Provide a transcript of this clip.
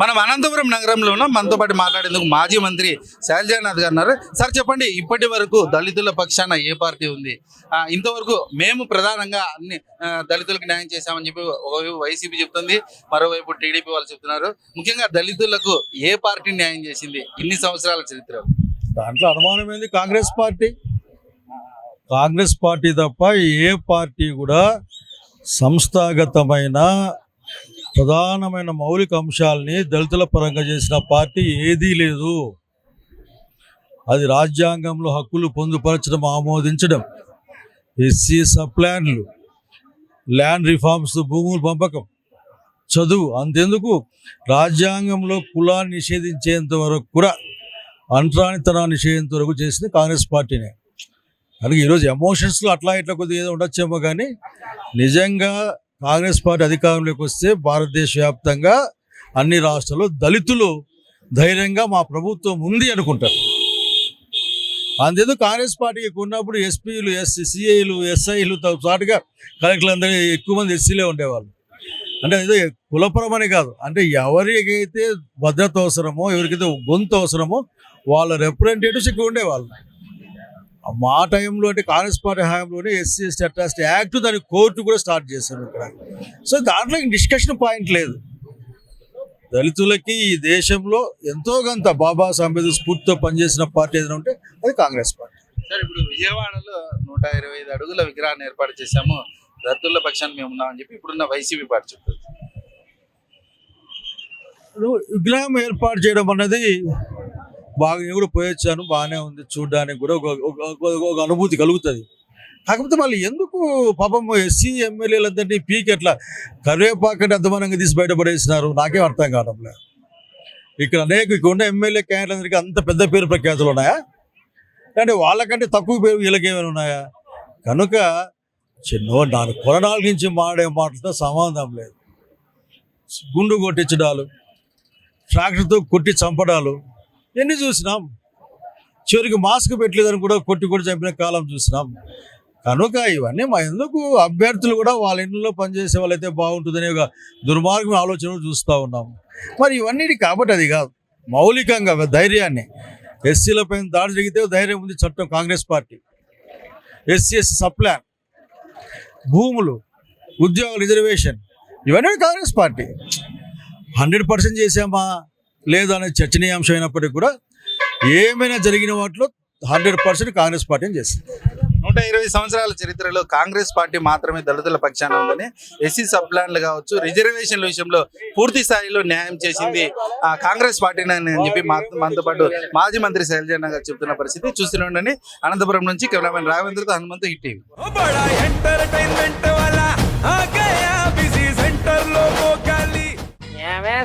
మనం అనంతపురం నగరంలో ఉన్నాం. మనతో పాటు మాట్లాడేందుకు మాజీ మంత్రి శైలజానాథ్ గారు ఉన్నారు. సార్ చెప్పండి ఇప్పటి వరకు దళితుల పక్షాన ఏ పార్టీ ఉంది? ఇంతవరకు మేము ప్రధానంగా అన్ని దళితులకు న్యాయం చేశామని చెప్పి ఒకవైపు వైసీపీ చెప్తుంది మరోవైపు టీడీపీ వాళ్ళు చెప్తున్నారు. ముఖ్యంగా దళితులకు ఏ పార్టీ న్యాయం చేసింది? ఇన్ని సంవత్సరాల చరిత్ర. దాంట్లో అనుమానం ఏంది? కాంగ్రెస్ పార్టీ. కాంగ్రెస్ పార్టీ తప్ప ఏ పార్టీ కూడా సంస్థాగతమైన ప్రధానమైన మౌలిక అంశాలని దళితుల పరంగా చేసిన పార్టీ ఏదీ లేదు. అది రాజ్యాంగంలో హక్కులు పొందుపరచడం ఆమోదించడం. ఎస్సీ సప్లాన్లు ల్యాండ్ రిఫార్మ్స్ భూముల పంపకం చదువు అంతెందుకు? రాజ్యాంగంలో కులాన్ని నిషేధించేంత వరకు కూడా అంటరానితనాన్ని నిషేధించేంత వరకు చేసింది కాంగ్రెస్ పార్టీనే. కనుక ఈరోజు ఎమోషన్స్లో అట్లా ఇట్లా కొద్దిగా ఏదో ఉండొచ్చేమో కానీ నిజంగా కాంగ్రెస్ పార్టీ అధికారంలోకి వస్తే భారతదేశ వ్యాప్తంగా అన్ని రాష్ట్రాల్లో దళితులు ధైర్యంగా మా ప్రభుత్వం ఉంది అనుకుంటారు. అంతేదో కాంగ్రెస్ పార్టీకి ఉన్నప్పుడు ఎస్పీలు ఎస్సీ సిఐలు ఎస్ఐలు చాటుగా కలెక్టర్లు అందరూ ఎక్కువ మంది ఎస్సీలే ఉండేవాళ్ళు. అంటే ఏదో కులపరమని కాదు. అంటే ఎవరికైతే భద్రత అవసరమో ఎవరికైతే గొంతు అవసరమో వాళ్ళ రిప్రజెంటేటివ్స్ ఇక్కడ ఉండేవాళ్ళు. మా టైంలో అంటే కాంగ్రెస్ పార్టీ హయాంలోనే ఎస్సీ ఎస్టీ అట్రాసిటీ యాక్ట్ దాని కోర్టు కూడా స్టార్ట్ చేశారు ఇక్కడ. సో దాంట్లో డిస్కషన్ పాయింట్ లేదు. దళితులకి ఈ దేశంలో ఎంతో కొంత బాబాసాహెబ్ అంబేద్కర్ స్ఫూర్తితో పనిచేసిన పార్టీ ఏదైనా ఉంటే అది కాంగ్రెస్ పార్టీ. సార్ ఇప్పుడు విజయవాడలో నూట ఇరవై ఐదు అడుగుల విగ్రహాన్ని ఏర్పాటు చేశాము. దళితుల పక్షాన్ని మేము ఉన్నామని చెప్పి ఇప్పుడున్న వైసీపీ పార్టీ చెప్తుంది. విగ్రహం ఏర్పాటు చేయడం అన్నది బాగా నేను కూడా పోయొచ్చాను బాగానే ఉంది చూడడానికి కూడా ఒక ఒక- ఒక- అనుభూతి కలుగుతుంది. కాకపోతే మళ్ళీ ఎందుకు పాపం ఎస్సీ ఎమ్మెల్యేలందరినీ పీక్ ఎట్లా కరివేపాకని అధ్వానంగా తీసి బయటపడేసినారు? నాకేం అర్థం కావడం లేదు ఇక్కడ అనేక ఇక్కడ ఉన్న ఎమ్మెల్యే క్యాండిడేట్లందరికీ అంత పెద్ద పేరు ప్రఖ్యాతులు ఉన్నాయా? అంటే వాళ్ళకంటే తక్కువ పేరు వీళ్ళకి ఏమైనా ఉన్నాయా? కనుక చిన్న నాలుగు కొరనాల నుంచి మాడే మాటలతో సంబంధం లేదు. గుండు కొట్టించడాలు ట్రాక్టర్తో కొట్టి చంపడాలు ఎన్ని చూసినాం? చివరికి మాస్క్ పెట్టలేదని కూడా కొట్టి కొట్టి చంపిన కాలం చూసినాం. కనుక ఇవన్నీ మా ఎందుకు అభ్యర్థులు కూడా వాళ్ళ ఇంట్లో పనిచేసే వాళ్ళైతే బాగుంటుందనే ఒక దుర్మార్గం ఆలోచన చూస్తూ ఉన్నాం. మరి ఇవన్నీ కాబట్టి అది కాదు. మౌలికంగా ధైర్యాన్ని. ఎస్సీల పైన దాడి జరిగితే ధైర్యం ఉంది చట్టం కాంగ్రెస్ పార్టీ. ఎస్సీఎస్ సప్లాన్ భూములు ఉద్యోగ రిజర్వేషన్. ఇవన్నీ కాంగ్రెస్ పార్టీ. హండ్రెడ్ పర్సెంట్ చేసామా లేదా అనేది చర్చనీయాంశం అయినప్పటికీ కూడా ఏమైనా జరిగిన వాటిలో హండ్రెడ్ పర్సెంట్ కాంగ్రెస్ పార్టీని చేస్తుంది నూట ఇరవై సంవత్సరాల చరిత్రలో కాంగ్రెస్ పార్టీ మాత్రమే దళితుల పక్షాన ఉందని ఎస్సీ సబ్ ప్లాన్లు కావచ్చు రిజర్వేషన్ల విషయంలో పూర్తి స్థాయిలో న్యాయం చేసింది ఆ కాంగ్రెస్ పార్టీని అని చెప్పి మా- మనతో పాటు మాజీ మంత్రి శైలజన్న గారు చెప్తున్న పరిస్థితి చూస్తూనే ఉండండి. అనంతపురం నుంచి కెమెరామెన్ రాఘవేంద్రతో హనుమంతు హిట్ టీవీ.